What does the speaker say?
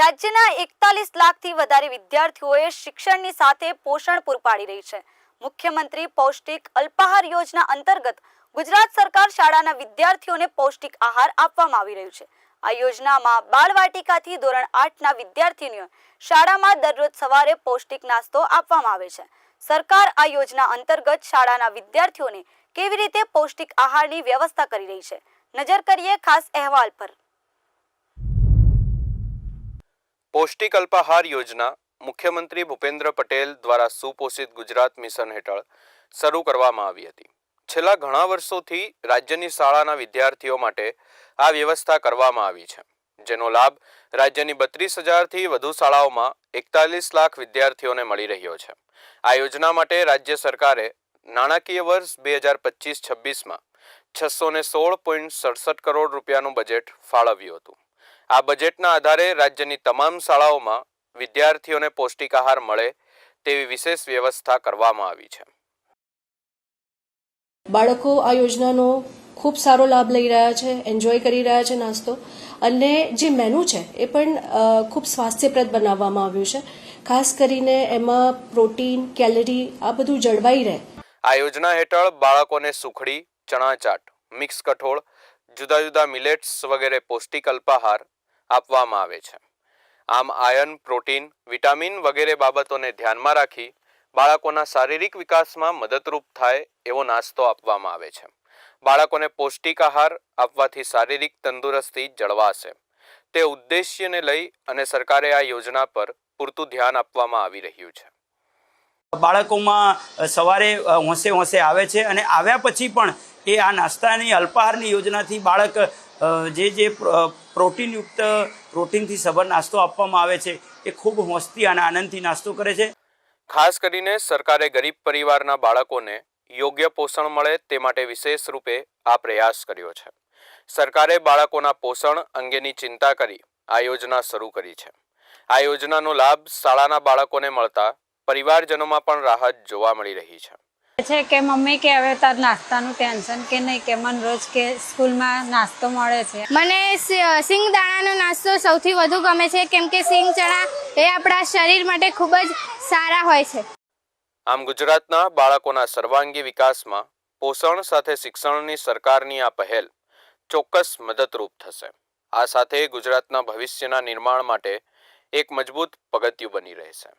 રાજ્યના એકતાલીસ લાખથી વધારે વિદ્યાર્થીઓએ શિક્ષણની સાથે પોષણ પૂરું પાડી રહી છે. મુખ્યમંત્રી પૌષ્ટિક અલ્પાહાર યોજના અંતર્ગત ગુજરાત સરકાર શાળાના વિદ્યાર્થીઓને પૌષ્ટિક આહાર આપવામાં આવી રહ્યું છે. આ યોજનામાં બાળવાટિકાથી ધોરણ આઠના વિદ્યાર્થીનીઓ શાળામાં દરરોજ સવારે પૌષ્ટિક નાસ્તો આપવામાં આવે છે. સરકાર આ યોજના અંતર્ગત શાળાના વિદ્યાર્થીઓને કેવી રીતે પૌષ્ટિક આહારની વ્યવસ્થા કરી રહી છે? નજર કરીએ ખાસ અહેવાલ પર. પૌષ્ટિક અલ્પાહાર યોજના મુખ્યમંત્રી ભૂપેન્દ્ર પટેલ દ્વારા સુપોષિત ગુજરાત મિશન હેઠળ શરૂ કરવામાં આવી હતી. છેલ્લા ઘણા વર્ષોથી રાજ્યની શાળાના વિદ્યાર્થીઓ માટે આ વ્યવસ્થા કરવામાં આવી છે. જેનો લાભ રાજ્યની બત્રીસ હજારથી વધુ શાળાઓમાં એકતાલીસ લાખ વિદ્યાર્થીઓને મળી રહ્યો છે. આ યોજના માટે રાજ્ય સરકારે નાણાકીય વર્ષ બે હજાર પચીસ છવ્વીસમાં છસો સોળ પોઈન્ટ સડસઠ કરોડ રૂપિયાનું બજેટ ફાળવ્યું હતું. આ બજેટના આધારે રાજ્યની તમામ શાળાઓમાં વિદ્યાર્થીઓને પૌષ્ટિક આહાર મળે તેવી વિશેષ વ્યવસ્થા કરવામાં આવી છે. બાળકો આ યોજનાનો ખૂબ સારો લાભ લઈ રહ્યા છે એન્જોય કરી રહ્યા છે નાસ્તો અને જે મેનુ છે એ પણ ખૂબ સ્વાસ્થ્યપ્રદ બનાવવામાં આવ્યું છે. ખાસ કરીને એમાં પ્રોટીન કેલરી આ બધું જળવાઈ રહે. આ યોજના હેઠળ બાળકોને સુખડી ચણા ચાટ મિક્સ કઠોળ જુદા જુદા મિલેટ્સ વગેરે પૌષ્ટિક અલ્પાહાર આપવામાં આવે છે. આમ આયર્ન, પ્રોટીન, વિટામિન વગેરે બાબતોને ધ્યાનમાં રાખી બાળકોના શારીરિક વિકાસમાં મદદરૂપ થાય એવો નાસ્તો આપવામાં આવે છે. બાળકોને પૌષ્ટિક આહાર આપવાથી શારીરિક તંદુરસ્તી જળવાશે. તે ઉદ્દેશ્યને લઈ અને સરકારે આ યોજના પર પૂરતું ધ્યાન આપવામાં આવી રહ્યું છે. બાળકોમાં સવારે હોંશે હોંશે આવે છે અને આવ્યા પછી પણ એ આ નાસ્તાની અલ્પાહારની યોજનાથી બાળક જે જે પ્રોટીનયુક્ત પ્રોટીનથી સભર નાસ્તો આપવામાં આવે છે. એ ખૂબ હોંશથી અને આનંદથી નાસ્તો કરે છે. ખાસ કરીને સરકારે ગરીબ પરિવારના બાળકોને યોગ્ય પોષણ મળે તે માટે વિશેષ રૂપે આ પ્રયાસ કર્યો છે. સરકારે બાળકોના પોષણ અંગેની ચિંતા કરી આ યોજના શરૂ કરી છે. આ યોજનાનો લાભ શાળાના બાળકોને મળતા પરિવારજનોમાં પણ રાહત જોવા મળી રહી છે. છે કે મમ્મી કે હવે તાર નાસ્તાનું ટેન્શન કે નહીં કે મને રોજ કે સ્કૂલમાં નાસ્તો મળે છે. મને સિંગ દાણાનો નાસ્તો સૌથી વધુ ગમે છે કેમ કે સિંગ ચણા એ આપણા શરીર માટે ખૂબ જ સારા હોય છે. આમ ગુજરાતના બાળકોના સર્વાંગી વિકાસમાં પોષણ સાથે શિક્ષણની સરકારની આ પહેલ ચોક્કસ મદદરૂપ થશે. આ સાથે ગુજરાતના ભવિષ્યના નિર્માણ માટે એક મજબૂત પગથિયું બની રહેશે.